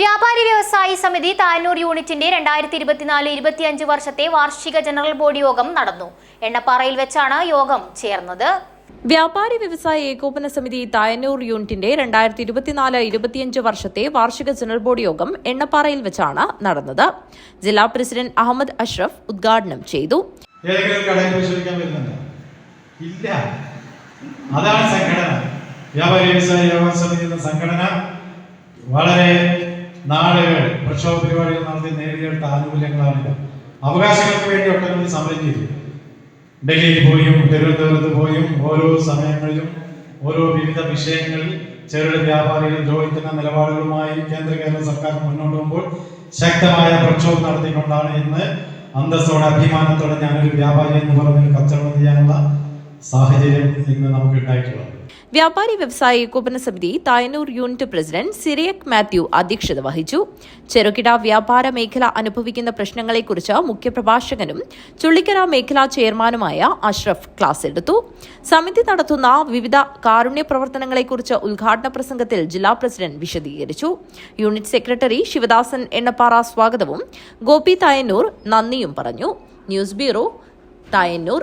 വ്യാപാരി വ്യവസായി സമിതി താനൂർ യൂണിറ്റിന്റെ രണ്ടായിരത്തി ഇരുപത്തിനാല് ഇരുപത്തിയഞ്ച് വർഷത്തെ വാർഷിക ജനറൽ ബോഡി യോഗം നടന്നു. എണ്ണപ്പാറയിൽ വെച്ചാണ് യോഗം ചേർന്നത്. വ്യാപാരി വ്യവസായ ഏകോപന സമിതി തായന്നൂർ യൂണിറ്റിന്റെ രണ്ടായിരത്തി ഇരുപത്തിനാല് ഇരുപത്തിയഞ്ച് വർഷത്തെ വാർഷിക ജനറൽ ബോഡി യോഗം എണ്ണപ്പാറയിൽ വെച്ചാണ് നടന്നത്. ജില്ലാ പ്രസിഡന്റ് അഹമ്മദ് അഷ്റഫ് ഉദ്ഘാടനം ചെയ്തു. ഇല്ല. അതാണ് സംഘടന. വ്യാപാരി വ്യവസായ വ്യാപാര സമിതി എന്ന സംഘടന വളരെ നാളുകൾ പ്രക്ഷോഭ പരിപാടികൾ നടത്തി നേടിയെടുത്ത ആനുകൂല്യങ്ങളാണിത്. അവകാശങ്ങൾക്ക് വേണ്ടി ഒട്ടനവധി സമരം ചെയ്തു. ഡൽഹിയിൽ പോയും തിരുവനന്തപുരത്ത് പോയും ഓരോ സമയങ്ങളിലും ഓരോ വിവിധ വിഷയങ്ങളിൽ ചെറുകിട വ്യാപാരികൾ ദ്രോഹിക്കുന്ന നിലപാടുകളുമായി കേന്ദ്ര കേരള സർക്കാർ മുന്നോട്ട് പോകുമ്പോൾ ശക്തമായ പ്രക്ഷോഭം നടത്തിക്കൊണ്ടാണ് ഇന്ന് അന്തസ്സോടെ അഭിമാനത്തോടെ ഞാനൊരു വ്യാപാരി എന്ന് പറഞ്ഞ് കച്ചവടം ചെയ്യാനുള്ള സാഹചര്യം ഇന്ന് നമുക്ക് ഉണ്ടായിട്ടുള്ളത് വ്യാപാരി വ്യവസായ ഏകോപന സമിതി തായനൂർ യൂണിറ്റ് പ്രസിഡന്റ് സിറിയക് മാത്യു അധ്യക്ഷത വഹിച്ചു. ചെറുകിട വ്യാപാര മേഖല അനുഭവിക്കുന്ന പ്രശ്നങ്ങളെക്കുറിച്ച് മുഖ്യപ്രഭാഷകനും ചുള്ളിക്കര മേഖലാ ചെയർമാനുമായ അഷ്റഫ് ക്ലാസ് എടുത്തു. സമിതി നടത്തുന്ന വിവിധ കാരുണ്യ പ്രവർത്തനങ്ങളെക്കുറിച്ച് ഉദ്ഘാടന പ്രസംഗത്തിൽ ജില്ലാ പ്രസിഡന്റ് വിശദീകരിച്ചു. യൂണിറ്റ് സെക്രട്ടറി ശിവദാസൻ എണ്ണപ്പാറ സ്വാഗതവും ഗോപി തായന്നൂർ നന്ദിയും പറഞ്ഞു. News bureau Thayannur.